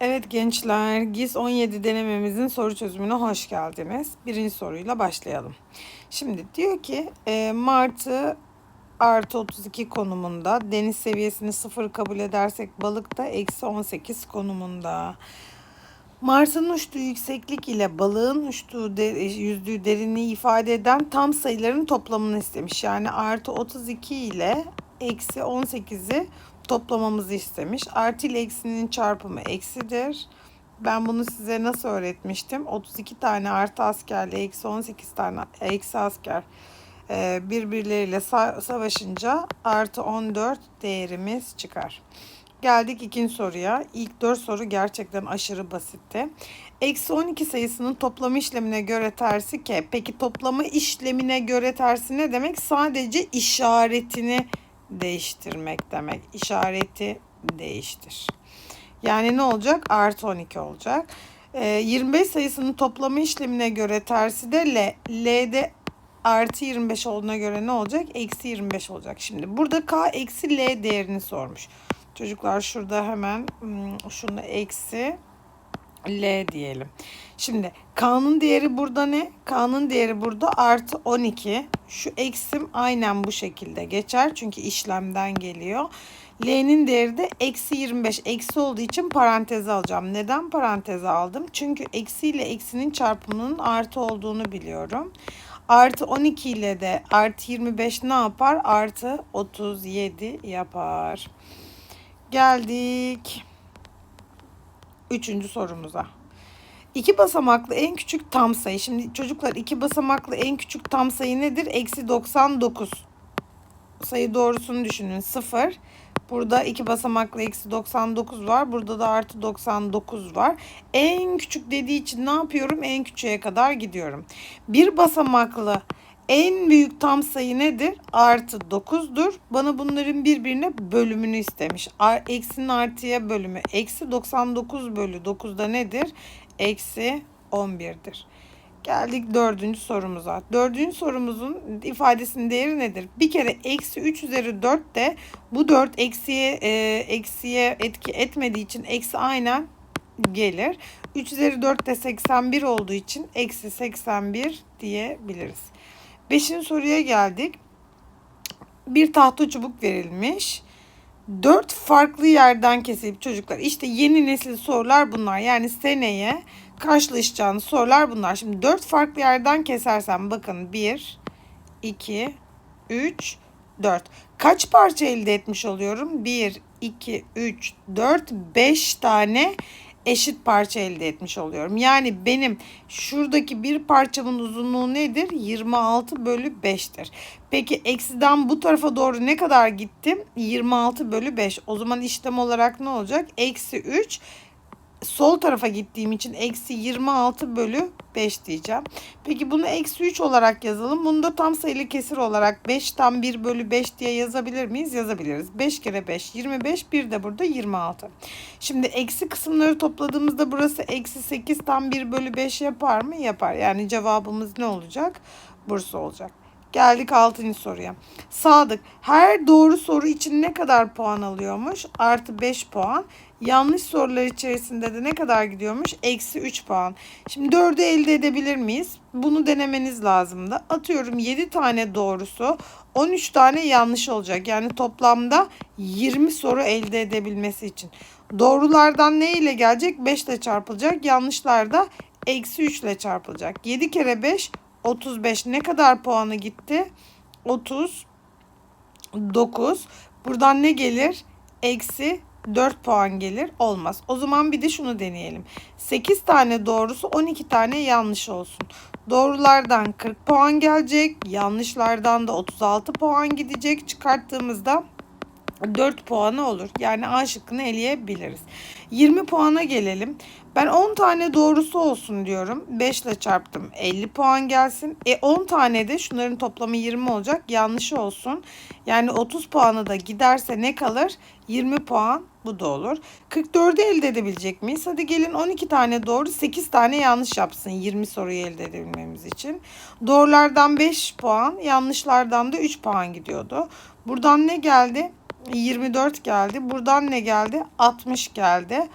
Evet gençler, GİS 17 denememizin soru çözümüne hoş geldiniz. Birinci soruyla başlayalım. Şimdi diyor ki e, Martı artı 32 konumunda, deniz seviyesini sıfır kabul edersek balık da eksi 18 konumunda. Mart'ın uçtuğu yükseklik ile balığın uçtuğu de, yüzdüğü derinliği ifade eden tam sayıların toplamını istemiş. Yani artı 32 ile eksi 18'i toplamamızı istemiş. Artı ile eksinin çarpımı eksidir. Ben bunu size nasıl öğretmiştim? 32 tane artı askerle eksi 18 tane eksi asker e, birbirleriyle sa- savaşınca artı 14 değerimiz çıkar. Geldik ikinci soruya. İlk dört soru gerçekten aşırı basitti. Eksi 12 sayısının toplama işlemine göre tersi k. Peki toplama işlemine göre tersi ne demek? Sadece işaretini değiştirmek demek. İşareti değiştir. Yani ne olacak? Artı 12 olacak. Ee, 25 sayısının toplama işlemine göre tersi de L. L'de artı 25 olduğuna göre ne olacak? Eksi 25 olacak. Şimdi burada K eksi L değerini sormuş. Çocuklar şurada hemen hmm, şunu eksi L diyelim. Şimdi K'nın değeri burada ne? K'nın değeri burada artı 12. Şu eksim aynen bu şekilde geçer. Çünkü işlemden geliyor. L'nin değeri de eksi 25. Eksi olduğu için paranteze alacağım. Neden paranteze aldım? Çünkü eksi ile eksinin çarpımının artı olduğunu biliyorum. Artı 12 ile de artı 25 ne yapar? Artı 37 yapar. Geldik. Üçüncü sorumuza. İki basamaklı en küçük tam sayı. Şimdi çocuklar iki basamaklı en küçük tam sayı nedir? Eksi 99. Sayı doğrusunu düşünün. Sıfır. Burada iki basamaklı eksi 99 var. Burada da artı 99 var. En küçük dediği için ne yapıyorum? En küçüğe kadar gidiyorum. Bir basamaklı en büyük tam sayı nedir? Artı 9'dur. Bana bunların birbirine bölümünü istemiş. Eksinin artıya bölümü. Eksi 99 bölü 9'da nedir? Eksi 11'dir. Geldik dördüncü sorumuza. Dördüncü sorumuzun ifadesinin değeri nedir? Bir kere eksi 3 üzeri 4 de bu 4 eksiye, e, eksiye etki etmediği için eksi aynen gelir. 3 üzeri 4 de 81 olduğu için eksi 81 diyebiliriz. Beşinci soruya geldik. Bir tahta çubuk verilmiş. Dört farklı yerden kesilip çocuklar işte yeni nesil sorular bunlar. Yani seneye karşılaşacağınız sorular bunlar. Şimdi dört farklı yerden kesersem bakın bir, iki, üç, dört. Kaç parça elde etmiş oluyorum? Bir, iki, üç, dört, beş tane eşit parça elde etmiş oluyorum. Yani benim şuradaki bir parçamın uzunluğu nedir? 26 bölü 5'tir. Peki eksiden bu tarafa doğru ne kadar gittim? 26 bölü 5. O zaman işlem olarak ne olacak? Eksi 3 sol tarafa gittiğim için eksi 26 bölü 5 diyeceğim. Peki bunu eksi 3 olarak yazalım. Bunu da tam sayılı kesir olarak 5 tam 1 bölü 5 diye yazabilir miyiz? Yazabiliriz. 5 kere 5 25 bir de burada 26. Şimdi eksi kısımları topladığımızda burası eksi 8 tam 1 bölü 5 yapar mı? Yapar. Yani cevabımız ne olacak? Bursa olacak. Geldik 6. soruya. Sadık her doğru soru için ne kadar puan alıyormuş? Artı 5 puan. Yanlış sorular içerisinde de ne kadar gidiyormuş? Eksi 3 puan. Şimdi 4'ü elde edebilir miyiz? Bunu denemeniz lazım da. Atıyorum 7 tane doğrusu 13 tane yanlış olacak. Yani toplamda 20 soru elde edebilmesi için. Doğrulardan ne ile gelecek? 5 ile çarpılacak. Yanlışlarda eksi 3 ile çarpılacak. 7 kere 5 35 ne kadar puanı gitti? 39. Buradan ne gelir? Eksi 4 puan gelir. Olmaz. O zaman bir de şunu deneyelim. 8 tane doğrusu 12 tane yanlış olsun. Doğrulardan 40 puan gelecek. Yanlışlardan da 36 puan gidecek. Çıkarttığımızda 4 puanı olur. Yani A şıkkını eleyebiliriz. 20 puana gelelim. Ben 10 tane doğrusu olsun diyorum. 5 ile çarptım. 50 puan gelsin. E 10 tane de şunların toplamı 20 olacak. Yanlışı olsun. Yani 30 puanı da giderse ne kalır? 20 puan bu da olur. 44'ü elde edebilecek miyiz? Hadi gelin 12 tane doğru 8 tane yanlış yapsın 20 soruyu elde edebilmemiz için. Doğrulardan 5 puan yanlışlardan da 3 puan gidiyordu. Buradan ne geldi? 24 geldi. Buradan ne geldi? 60 geldi.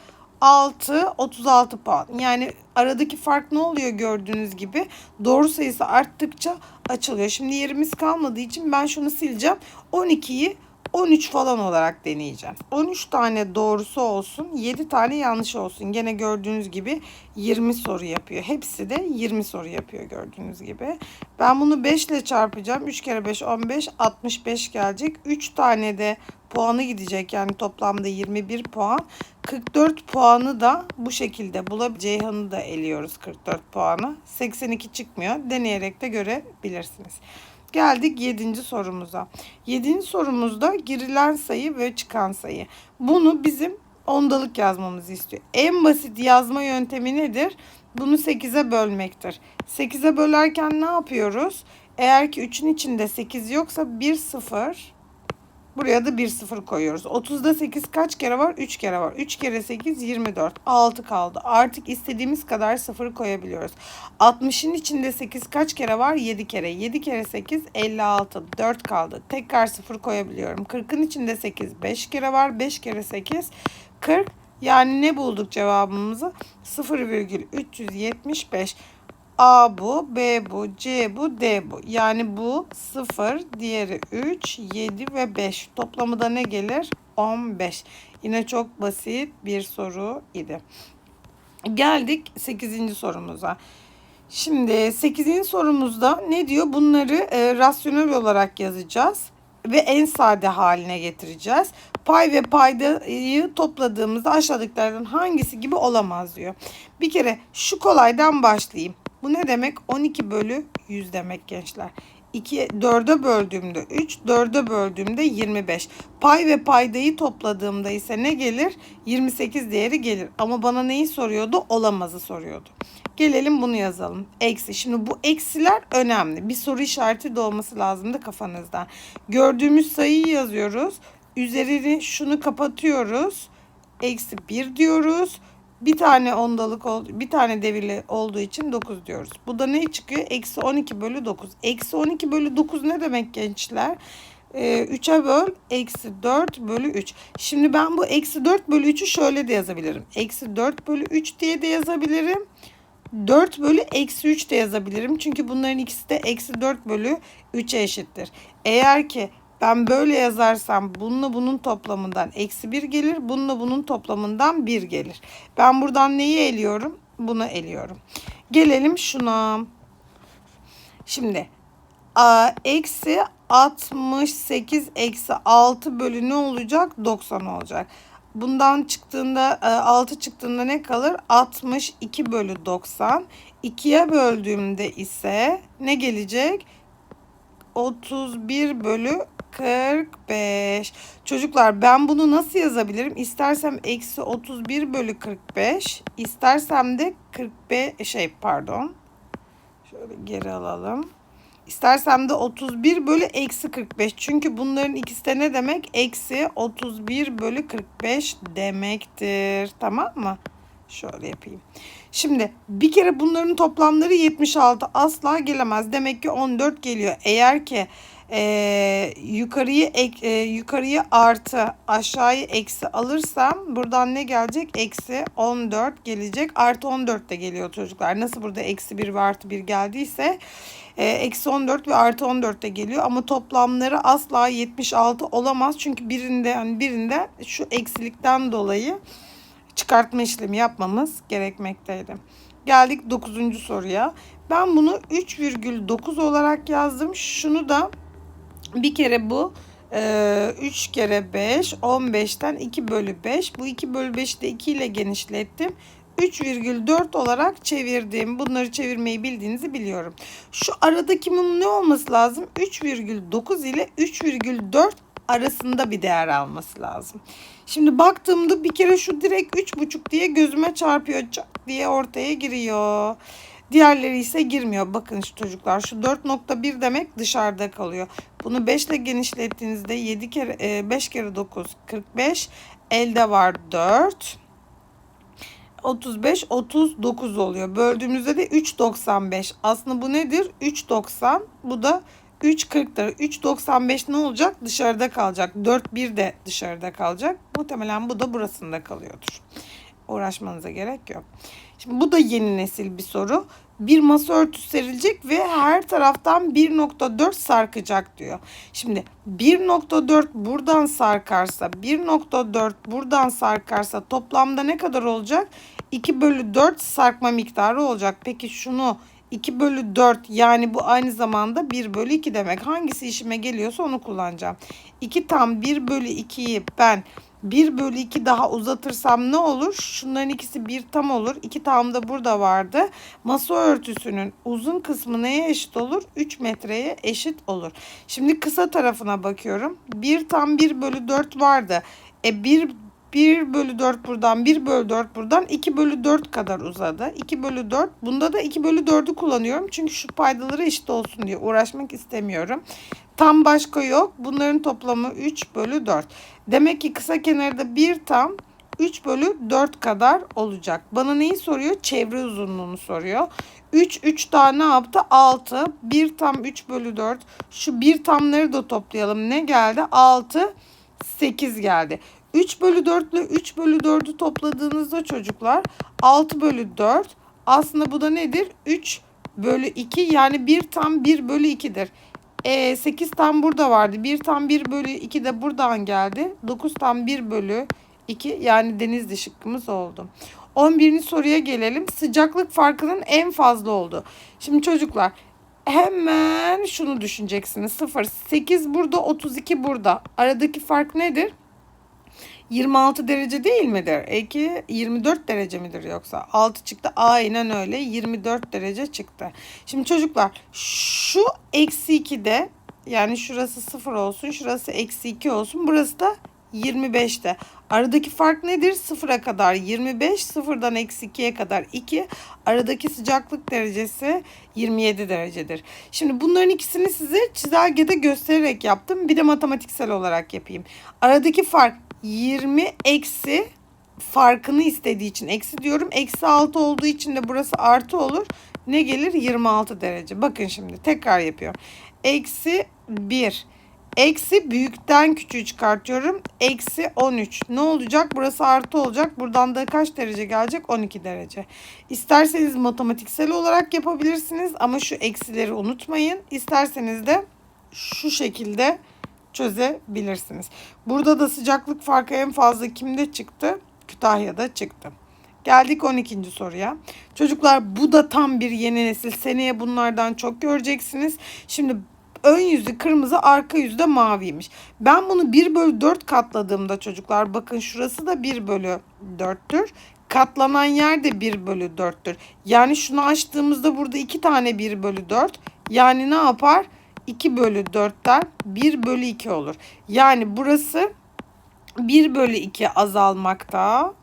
6, 36 puan. Yani aradaki fark ne oluyor gördüğünüz gibi. Doğru sayısı arttıkça açılıyor. Şimdi yerimiz kalmadığı için ben şunu sileceğim. 12'yi 13 falan olarak deneyeceğim. 13 tane doğrusu olsun, 7 tane yanlış olsun. Gene gördüğünüz gibi 20 soru yapıyor. Hepsi de 20 soru yapıyor gördüğünüz gibi. Ben bunu 5 ile çarpacağım. 3 kere 5 15, 65 gelecek. 3 tane de puanı gidecek. Yani toplamda 21 puan. 44 puanı da bu şekilde bulabilir. Ceyhan'ı da eliyoruz 44 puanı. 82 çıkmıyor. Deneyerek de görebilirsiniz. Geldik 7. sorumuza. 7. sorumuzda girilen sayı ve çıkan sayı. Bunu bizim ondalık yazmamızı istiyor. En basit yazma yöntemi nedir? Bunu 8'e bölmektir. 8'e bölerken ne yapıyoruz? Eğer ki 3'ün içinde 8 yoksa 1 0 Buraya da 1 0 koyuyoruz. 30'da 8 kaç kere var? 3 kere var. 3 kere 8 24. 6 kaldı. Artık istediğimiz kadar 0 koyabiliyoruz. 60'ın içinde 8 kaç kere var? 7 kere. 7 kere 8 56. 4 kaldı. Tekrar 0 koyabiliyorum. 40'ın içinde 8 5 kere var. 5 kere 8 40. Yani ne bulduk cevabımızı? 0,375. A bu, B bu, C bu, D bu. Yani bu 0, diğeri 3, 7 ve 5. Toplamı da ne gelir? 15. Yine çok basit bir soru idi. Geldik 8. sorumuza. Şimdi 8. sorumuzda ne diyor? Bunları e, rasyonel olarak yazacağız ve en sade haline getireceğiz. Pay ve paydayı topladığımızda aşağıdakilerden hangisi gibi olamaz diyor. Bir kere şu kolaydan başlayayım. Bu ne demek? 12 bölü 100 demek gençler. 2, 4'e böldüğümde 3, 4'e böldüğümde 25. Pay ve paydayı topladığımda ise ne gelir? 28 değeri gelir. Ama bana neyi soruyordu? Olamazı soruyordu. Gelelim bunu yazalım. Eksi. Şimdi bu eksiler önemli. Bir soru işareti de lazımdı kafanızda. Gördüğümüz sayıyı yazıyoruz. Üzerini şunu kapatıyoruz. Eksi 1 diyoruz. Bir tane ondalık bir tane devirli olduğu için 9 diyoruz. Bu da ne çıkıyor? Eksi 12 bölü 9. Eksi 12 bölü 9 ne demek gençler? Ee, 3'e böl eksi 4 bölü 3. Şimdi ben bu eksi 4 bölü 3'ü şöyle de yazabilirim. Eksi 4 bölü 3 diye de yazabilirim. 4 bölü eksi 3 de yazabilirim. Çünkü bunların ikisi de eksi 4 bölü 3'e eşittir. Eğer ki ben böyle yazarsam bununla bunun toplamından eksi 1 gelir. Bununla bunun toplamından 1 gelir. Ben buradan neyi eliyorum? Bunu eliyorum. Gelelim şuna. Şimdi a, eksi 68 eksi 6 bölü ne olacak? 90 olacak. Bundan çıktığında 6 çıktığında ne kalır? 62 bölü 90. 2'ye böldüğümde ise ne gelecek? 31 bölü 45. Çocuklar ben bunu nasıl yazabilirim? İstersem eksi 31 bölü 45. İstersem de 45 şey pardon. Şöyle geri alalım. İstersem de 31 bölü eksi 45. Çünkü bunların ikisi de ne demek? Eksi 31 bölü 45 demektir. Tamam mı? Şöyle yapayım. Şimdi bir kere bunların toplamları 76 asla gelemez. Demek ki 14 geliyor. Eğer ki e, yukarıyı ek, e, yukarıyı artı aşağıyı eksi alırsam buradan ne gelecek? Eksi 14 gelecek. Artı 14 de geliyor çocuklar. Nasıl burada eksi 1 ve artı 1 geldiyse e, eksi 14 ve artı 14 de geliyor. Ama toplamları asla 76 olamaz. Çünkü birinde yani birinde şu eksilikten dolayı çıkartma işlemi yapmamız gerekmekteydi. Geldik 9. soruya. Ben bunu 3,9 olarak yazdım. Şunu da bir kere bu 3 e, kere 5 15'ten 2 bölü 5. Bu 2 bölü 5'i de 2 ile genişlettim. 3,4 olarak çevirdim. Bunları çevirmeyi bildiğinizi biliyorum. Şu aradaki mum ne olması lazım? 3,9 ile 3,4 arasında bir değer alması lazım. Şimdi baktığımda bir kere şu direkt 3,5 diye gözüme çarpıyor diye ortaya giriyor. Diğerleri ise girmiyor. Bakın şu çocuklar şu 4.1 demek dışarıda kalıyor. Bunu 5 ile genişlettiğinizde 7 kere 5 e, kere 9 45 elde var 4. 35 39 oluyor. Böldüğümüzde de 3.95. Aslında bu nedir? 3.90. Bu da 3.40'dır. 3.95 ne olacak? Dışarıda kalacak. 4.1 de dışarıda kalacak. Muhtemelen bu da burasında kalıyordur. Uğraşmanıza gerek yok. Şimdi bu da yeni nesil bir soru. Bir masa örtüsü serilecek ve her taraftan 1.4 sarkacak diyor. Şimdi 1.4 buradan sarkarsa 1.4 buradan sarkarsa toplamda ne kadar olacak? 2 bölü 4 sarkma miktarı olacak. Peki şunu 2 bölü 4 yani bu aynı zamanda 1 bölü 2 demek. Hangisi işime geliyorsa onu kullanacağım. 2 tam 1 bölü 2'yi ben 1 bölü 2 daha uzatırsam ne olur? Şunların ikisi bir tam olur. 2 tam da burada vardı. Masa örtüsünün uzun kısmı neye eşit olur? 3 metreye eşit olur. Şimdi kısa tarafına bakıyorum. 1 tam 1 bölü 4 vardı. E 1 1 bölü 4 buradan 1 bölü 4 buradan 2 bölü 4 kadar uzadı. 2 bölü 4 bunda da 2 bölü 4'ü kullanıyorum. Çünkü şu paydaları eşit olsun diye uğraşmak istemiyorum. Tam başka yok. Bunların toplamı 3 bölü 4. Demek ki kısa kenarda 1 tam 3 bölü 4 kadar olacak. Bana neyi soruyor? Çevre uzunluğunu soruyor. 3 3 daha ne yaptı? 6. 1 tam 3 bölü 4. Şu 1 tamları da toplayalım. Ne geldi? 6 8 geldi. 3 bölü 4 ile 3 bölü 4'ü topladığınızda çocuklar 6 bölü 4 aslında bu da nedir? 3 bölü 2 yani 1 tam 1 bölü 2'dir. E, 8 tam burada vardı. 1 tam 1 bölü 2 de buradan geldi. 9 tam 1 bölü 2 yani denizli şıkkımız oldu. 11. soruya gelelim. Sıcaklık farkının en fazla olduğu. Şimdi çocuklar hemen şunu düşüneceksiniz. 0, 8 burada, 32 burada. Aradaki fark nedir? 26 derece değil midir? Eki 24 derece midir yoksa? 6 çıktı. Aynen öyle. 24 derece çıktı. Şimdi çocuklar şu eksi 2'de yani şurası 0 olsun. Şurası eksi 2 olsun. Burası da 25'te. Aradaki fark nedir? 0'a kadar 25, 0'dan eksi 2'ye kadar 2. Aradaki sıcaklık derecesi 27 derecedir. Şimdi bunların ikisini size çizelgede göstererek yaptım. Bir de matematiksel olarak yapayım. Aradaki fark 20 eksi farkını istediği için eksi diyorum. Eksi 6 olduğu için de burası artı olur. Ne gelir? 26 derece. Bakın şimdi tekrar yapıyorum. Eksi 1. Eksi büyükten küçüğü çıkartıyorum. Eksi 13. Ne olacak? Burası artı olacak. Buradan da kaç derece gelecek? 12 derece. İsterseniz matematiksel olarak yapabilirsiniz. Ama şu eksileri unutmayın. İsterseniz de şu şekilde çözebilirsiniz. Burada da sıcaklık farkı en fazla kimde çıktı? Kütahya'da çıktı. Geldik 12. soruya. Çocuklar bu da tam bir yeni nesil. Seneye bunlardan çok göreceksiniz. Şimdi ön yüzü kırmızı arka yüzü de maviymiş. Ben bunu 1 bölü 4 katladığımda çocuklar bakın şurası da 1 bölü 4'tür. Katlanan yer de 1 bölü 4'tür. Yani şunu açtığımızda burada 2 tane 1 bölü 4. Yani ne yapar? 2 bölü 4'ten 1 bölü 2 olur. Yani burası 1 bölü 2 azalmakta.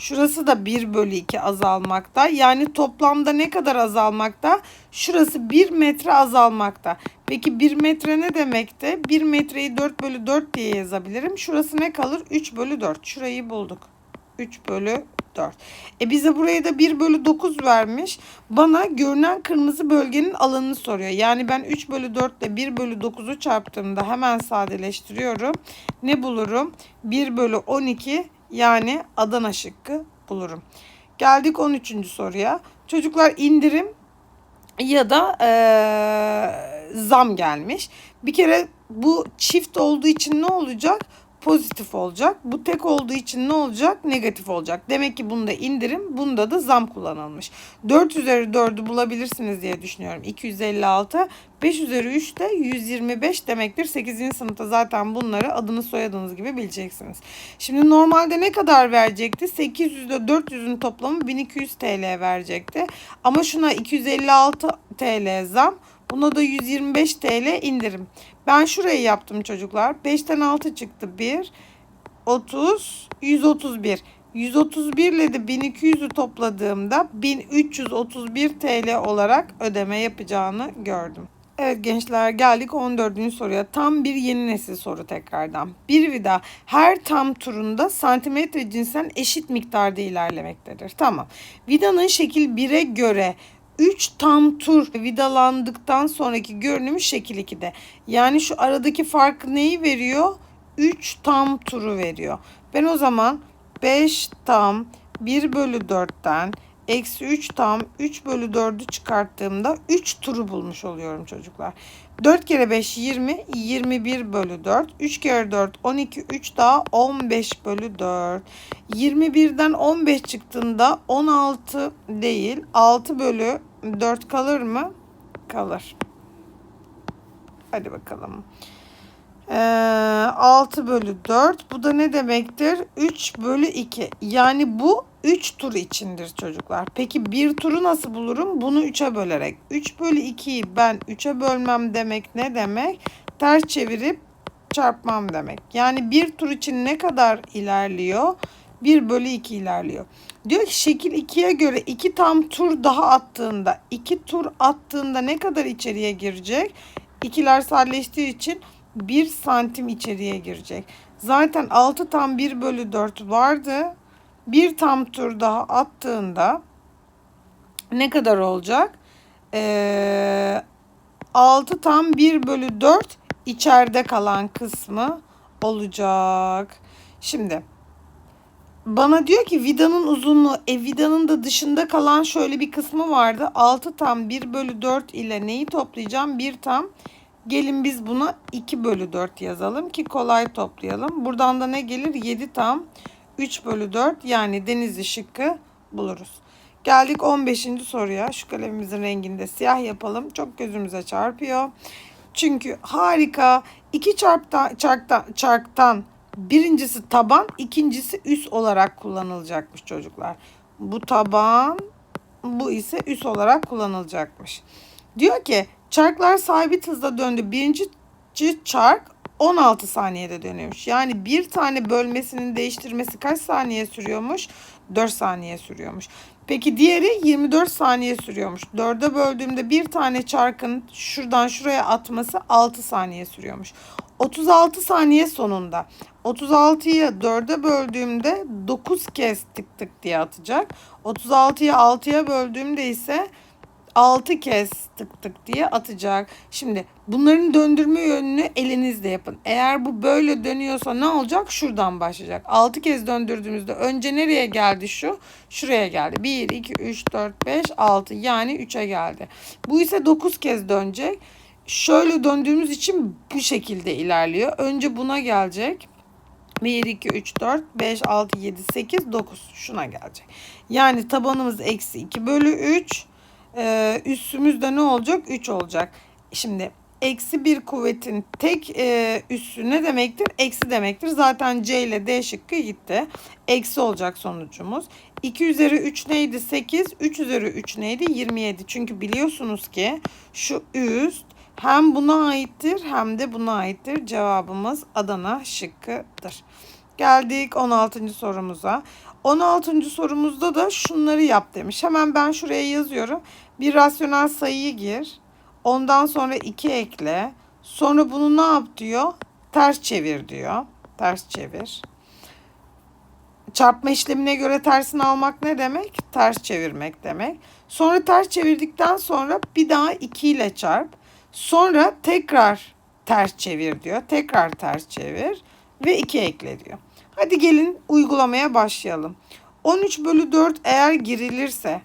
Şurası da 1 bölü 2 azalmakta. Yani toplamda ne kadar azalmakta? Şurası 1 metre azalmakta. Peki 1 metre ne demekti? 1 metreyi 4 bölü 4 diye yazabilirim. Şurası ne kalır? 3 bölü 4. Şurayı bulduk. 3 bölü 4. E bize buraya da 1 bölü 9 vermiş. Bana görünen kırmızı bölgenin alanını soruyor. Yani ben 3 bölü 4 ile 1 bölü 9'u çarptığımda hemen sadeleştiriyorum. Ne bulurum? 1 bölü 12 yani Adana şıkkı bulurum. Geldik 13. soruya. Çocuklar indirim ya da ee, zam gelmiş. Bir kere bu çift olduğu için ne olacak? Pozitif olacak. Bu tek olduğu için ne olacak? Negatif olacak. Demek ki bunda indirim, bunda da zam kullanılmış. 4 üzeri 4'ü bulabilirsiniz diye düşünüyorum. 256. 5 üzeri 3 de 125 demektir. 8. sınıfta zaten bunları adını soyadınız gibi bileceksiniz. Şimdi normalde ne kadar verecekti? 800 ile 400'ün toplamı 1200 TL verecekti. Ama şuna 256 TL zam. Buna da 125 TL indirim. Ben şurayı yaptım çocuklar. 5'ten 6 çıktı 1. 30, 131. 131 ile de 1200'ü topladığımda 1331 TL olarak ödeme yapacağını gördüm. Evet gençler geldik 14. soruya. Tam bir yeni nesil soru tekrardan. Bir vida her tam turunda santimetre cinsen eşit miktarda ilerlemektedir. Tamam. Vidanın şekil 1'e göre 3 tam tur vidalandıktan sonraki görünümü şekil 2'de. Yani şu aradaki fark neyi veriyor? 3 tam turu veriyor. Ben o zaman 5 tam 1 bölü 4'ten eksi 3 tam 3 bölü 4'ü çıkarttığımda 3 turu bulmuş oluyorum çocuklar. 4 kere 5 20, 21 bölü 4. 3 kere 4 12, 3 daha 15 bölü 4. 21'den 15 çıktığında 16 değil 6 bölü 4 kalır mı? Kalır. Hadi bakalım. Ee, 6 bölü 4. Bu da ne demektir? 3 bölü 2. Yani bu 3 tur içindir çocuklar. Peki bir turu nasıl bulurum? Bunu 3'e bölerek. 3 bölü 2'yi ben 3'e bölmem demek ne demek? Ters çevirip çarpmam demek. Yani bir tur için ne kadar ilerliyor? 1 bölü 2 ilerliyor. Diyor ki şekil 2'ye göre 2 tam tur daha attığında 2 tur attığında ne kadar içeriye girecek? İkiler sadeleştiği için 1 santim içeriye girecek. Zaten 6 tam 1 bölü 4 vardı. Bir tam tur daha attığında ne kadar olacak? Ee, 6 tam 1 bölü 4 içeride kalan kısmı olacak. Şimdi bana diyor ki vidanın uzunluğu e vidanın da dışında kalan şöyle bir kısmı vardı. 6 tam 1 bölü 4 ile neyi toplayacağım? 1 tam gelin biz buna 2 bölü 4 yazalım ki kolay toplayalım. Buradan da ne gelir? 7 tam 3 bölü 4 yani denizli şıkkı buluruz. Geldik 15. soruya. Şu kalemimizin renginde siyah yapalım. Çok gözümüze çarpıyor. Çünkü harika. İki çarptan, çarktan, çarktan birincisi taban, ikincisi üs olarak kullanılacakmış çocuklar. Bu taban, bu ise üs olarak kullanılacakmış. Diyor ki çarklar sabit hızla döndü. Birinci çark 16 saniyede dönüyormuş. Yani bir tane bölmesinin değiştirmesi kaç saniye sürüyormuş? 4 saniye sürüyormuş. Peki diğeri 24 saniye sürüyormuş. 4'e böldüğümde bir tane çarkın şuradan şuraya atması 6 saniye sürüyormuş. 36 saniye sonunda 36'yı 4'e böldüğümde 9 kez tık tık diye atacak. 36'yı 6'ya böldüğümde ise 6 kez tık tık diye atacak. Şimdi bunların döndürme yönünü elinizle yapın. Eğer bu böyle dönüyorsa ne olacak? Şuradan başlayacak. 6 kez döndürdüğümüzde önce nereye geldi şu? Şuraya geldi. 1, 2, 3, 4, 5, 6 yani 3'e geldi. Bu ise 9 kez dönecek. Şöyle döndüğümüz için bu şekilde ilerliyor. Önce buna gelecek. 1, 2, 3, 4, 5, 6, 7, 8, 9 şuna gelecek. Yani tabanımız eksi 2 bölü 3 e, üssümüzde ne olacak? 3 olacak. Şimdi eksi bir kuvvetin tek e, üssü ne demektir? Eksi demektir. Zaten C ile D şıkkı gitti. Eksi olacak sonucumuz. 2 üzeri 3 neydi? 8. 3 üzeri 3 neydi? 27. Çünkü biliyorsunuz ki şu üst hem buna aittir hem de buna aittir. Cevabımız Adana şıkkıdır. Geldik 16. sorumuza. 16. sorumuzda da şunları yap demiş. Hemen ben şuraya yazıyorum. Bir rasyonel sayıyı gir. Ondan sonra 2 ekle. Sonra bunu ne yap diyor? Ters çevir diyor. Ters çevir. Çarpma işlemine göre tersini almak ne demek? Ters çevirmek demek. Sonra ters çevirdikten sonra bir daha 2 ile çarp. Sonra tekrar ters çevir diyor. Tekrar ters çevir ve 2 ekle diyor. Hadi gelin uygulamaya başlayalım. 13 bölü 4 eğer girilirse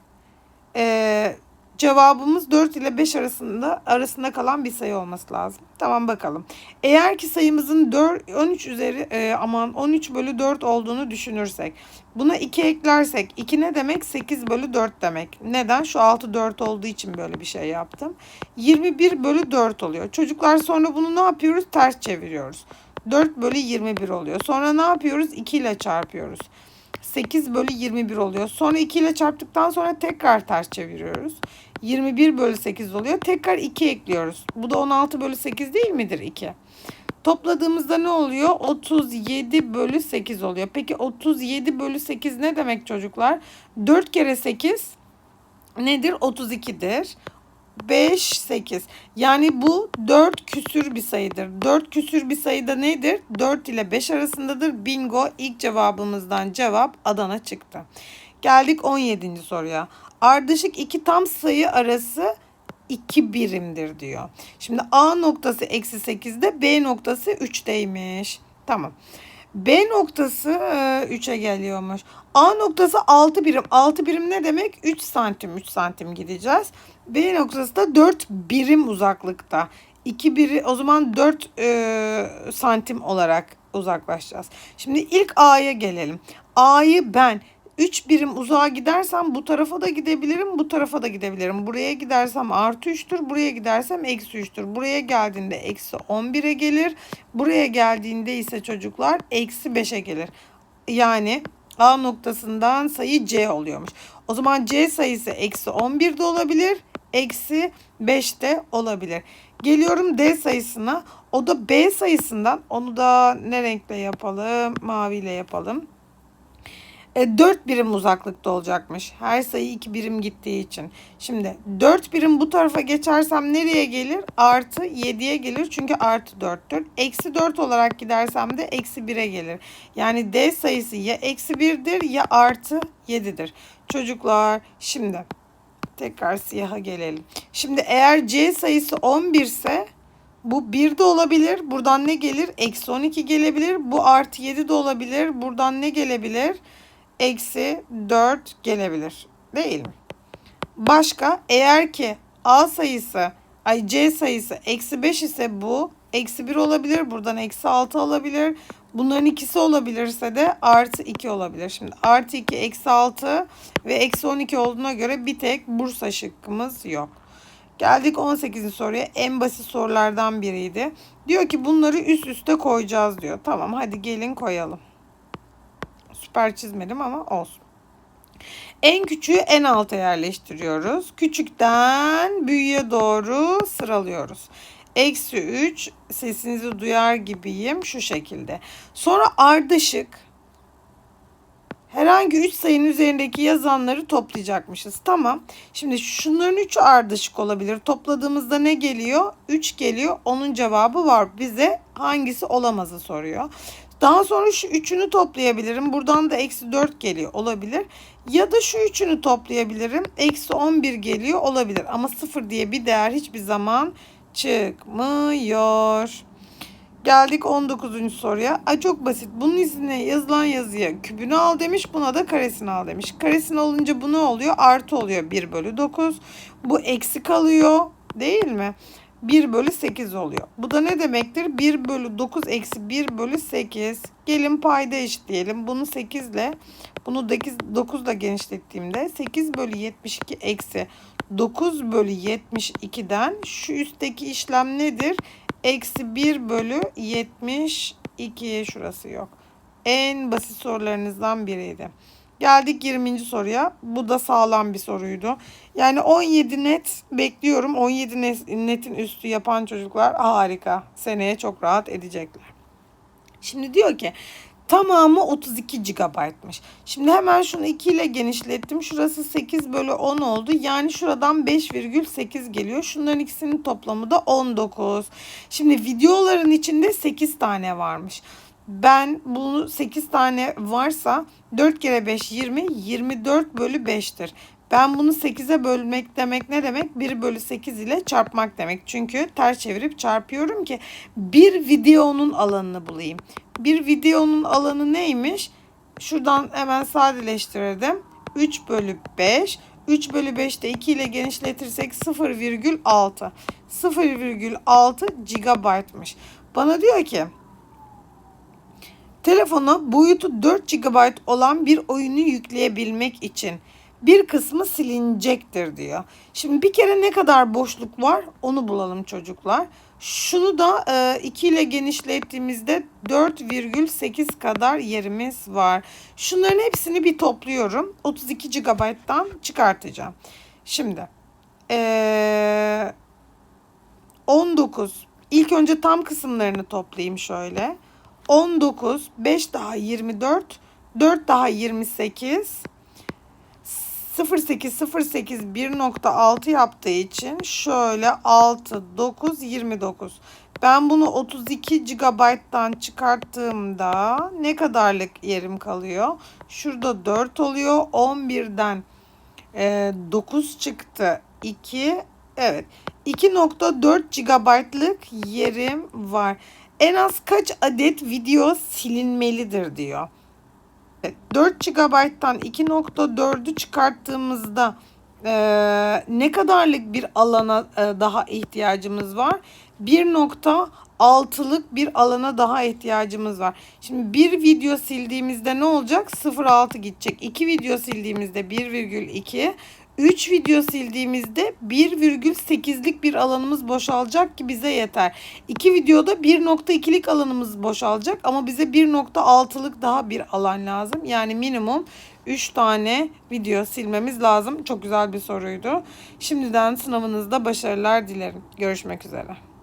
e, cevabımız 4 ile 5 arasında arasında kalan bir sayı olması lazım. Tamam bakalım. Eğer ki sayımızın 4, 13 üzeri e, aman 13 bölü 4 olduğunu düşünürsek buna 2 eklersek 2 ne demek? 8 bölü 4 demek. Neden? Şu 6 4 olduğu için böyle bir şey yaptım. 21 bölü 4 oluyor. Çocuklar sonra bunu ne yapıyoruz? Ters çeviriyoruz. 4 bölü 21 oluyor. Sonra ne yapıyoruz? 2 ile çarpıyoruz. 8 bölü 21 oluyor. Sonra 2 ile çarptıktan sonra tekrar ters çeviriyoruz. 21 bölü 8 oluyor. Tekrar 2 ekliyoruz. Bu da 16 bölü 8 değil midir 2? Topladığımızda ne oluyor? 37 bölü 8 oluyor. Peki 37 bölü 8 ne demek çocuklar? 4 kere 8 nedir? 32'dir. 5, 8. Yani bu 4 küsür bir sayıdır. 4 küsür bir sayıda nedir? 4 ile 5 arasındadır. Bingo ilk cevabımızdan cevap Adana çıktı. Geldik 17. soruya. Ardışık iki tam sayı arası 2 birimdir diyor. Şimdi A noktası eksi 8'de B noktası 3'teymiş. Tamam. B noktası 3'e geliyormuş. A noktası 6 birim. 6 birim ne demek? 3 santim 3 santim gideceğiz. B noktası da 4 birim uzaklıkta. 2 biri o zaman 4 e, santim olarak uzaklaşacağız. Şimdi ilk A'ya gelelim. A'yı ben 3 birim uzağa gidersem bu tarafa da gidebilirim, bu tarafa da gidebilirim. Buraya gidersem artı 3'tür, buraya gidersem eksi 3'tür. Buraya geldiğinde eksi 11'e gelir. Buraya geldiğinde ise çocuklar eksi 5'e gelir. Yani A noktasından sayı C oluyormuş. O zaman C sayısı eksi 11 de olabilir, eksi 5 de olabilir. Geliyorum D sayısına. O da B sayısından. Onu da ne renkle yapalım? Maviyle yapalım. E, 4 birim uzaklıkta olacakmış. Her sayı 2 birim gittiği için. Şimdi 4 birim bu tarafa geçersem nereye gelir? Artı 7'ye gelir. Çünkü artı 4'tür. Eksi 4 olarak gidersem de eksi 1'e gelir. Yani D sayısı ya eksi 1'dir ya artı 7'dir. Çocuklar şimdi tekrar siyaha gelelim. Şimdi eğer C sayısı 11 ise bu 1 de olabilir. Buradan ne gelir? Eksi 12 gelebilir. Bu artı 7 de olabilir. Buradan ne gelebilir? Eksi 4 gelebilir. Değil mi? Başka eğer ki A sayısı ay C sayısı eksi 5 ise bu eksi 1 olabilir. Buradan eksi 6 olabilir. Bunların ikisi olabilirse de artı 2 olabilir. Şimdi artı 2 eksi 6 ve eksi 12 olduğuna göre bir tek Bursa şıkkımız yok. Geldik 18. soruya. En basit sorulardan biriydi. Diyor ki bunları üst üste koyacağız diyor. Tamam hadi gelin koyalım süper çizmedim ama olsun. En küçüğü en alta yerleştiriyoruz. Küçükten büyüğe doğru sıralıyoruz. Eksi 3 sesinizi duyar gibiyim şu şekilde. Sonra ardışık herhangi 3 sayının üzerindeki yazanları toplayacakmışız. Tamam. Şimdi şunların 3'ü ardışık olabilir. Topladığımızda ne geliyor? 3 geliyor. Onun cevabı var. Bize hangisi olamazı soruyor. Daha sonra şu üçünü toplayabilirim. Buradan da eksi 4 geliyor olabilir. Ya da şu üçünü toplayabilirim. Eksi 11 geliyor olabilir. Ama 0 diye bir değer hiçbir zaman çıkmıyor. Geldik 19. soruya. Ay çok basit. Bunun izine yazılan yazıya kübünü al demiş. Buna da karesini al demiş. Karesini alınca bu ne oluyor? Artı oluyor 1 bölü 9. Bu eksi kalıyor. Değil mi? 1 bölü 8 oluyor. Bu da ne demektir? 1 bölü 9 eksi 1 bölü 8. Gelin payda eşitleyelim. Bunu 8 ile bunu 9 ile genişlettiğimde 8 bölü 72 eksi 9 bölü 72'den şu üstteki işlem nedir? Eksi 1 bölü 72 şurası yok. En basit sorularınızdan biriydi. Geldik 20. soruya. Bu da sağlam bir soruydu. Yani 17 net bekliyorum. 17 netin üstü yapan çocuklar harika. Seneye çok rahat edecekler. Şimdi diyor ki tamamı 32 GB'mış. Şimdi hemen şunu 2 ile genişlettim. Şurası 8 bölü 10 oldu. Yani şuradan 5,8 geliyor. Şunların ikisinin toplamı da 19. Şimdi videoların içinde 8 tane varmış ben bunu 8 tane varsa 4 kere 5 20 24 bölü 5'tir. Ben bunu 8'e bölmek demek ne demek? 1 bölü 8 ile çarpmak demek. Çünkü ters çevirip çarpıyorum ki bir videonun alanını bulayım. Bir videonun alanı neymiş? Şuradan hemen sadeleştirdim. 3 bölü 5. 3 bölü 5'te 2 ile genişletirsek 0,6. 0,6 gigabaytmış. Bana diyor ki Telefona boyutu 4 GB olan bir oyunu yükleyebilmek için bir kısmı silinecektir diyor. Şimdi bir kere ne kadar boşluk var onu bulalım çocuklar. Şunu da 2 e, ile genişlettiğimizde 4,8 kadar yerimiz var. Şunların hepsini bir topluyorum. 32 GB'dan çıkartacağım. Şimdi e, 19 ilk önce tam kısımlarını toplayayım şöyle. 19, 5 daha 24, 4 daha 28, 08, 08 1.6 yaptığı için şöyle 6, 9, 29. Ben bunu 32 GB'dan çıkarttığımda ne kadarlık yerim kalıyor? Şurada 4 oluyor. 11'den e, 9 çıktı. 2 evet 2.4 GB'lık yerim var. En az kaç adet video silinmelidir diyor. Evet, 4 GB'tan 2.4'ü çıkarttığımızda eee, ne kadarlık bir alana e, daha ihtiyacımız var? 1.6'lık bir alana daha ihtiyacımız var. Şimdi bir video sildiğimizde ne olacak? 0.6 gidecek. 2 video sildiğimizde 1,2. 3 video sildiğimizde 1,8'lik bir alanımız boşalacak ki bize yeter. 2 videoda 1.2'lik alanımız boşalacak ama bize 1.6'lık daha bir alan lazım. Yani minimum 3 tane video silmemiz lazım. Çok güzel bir soruydu. Şimdiden sınavınızda başarılar dilerim. Görüşmek üzere.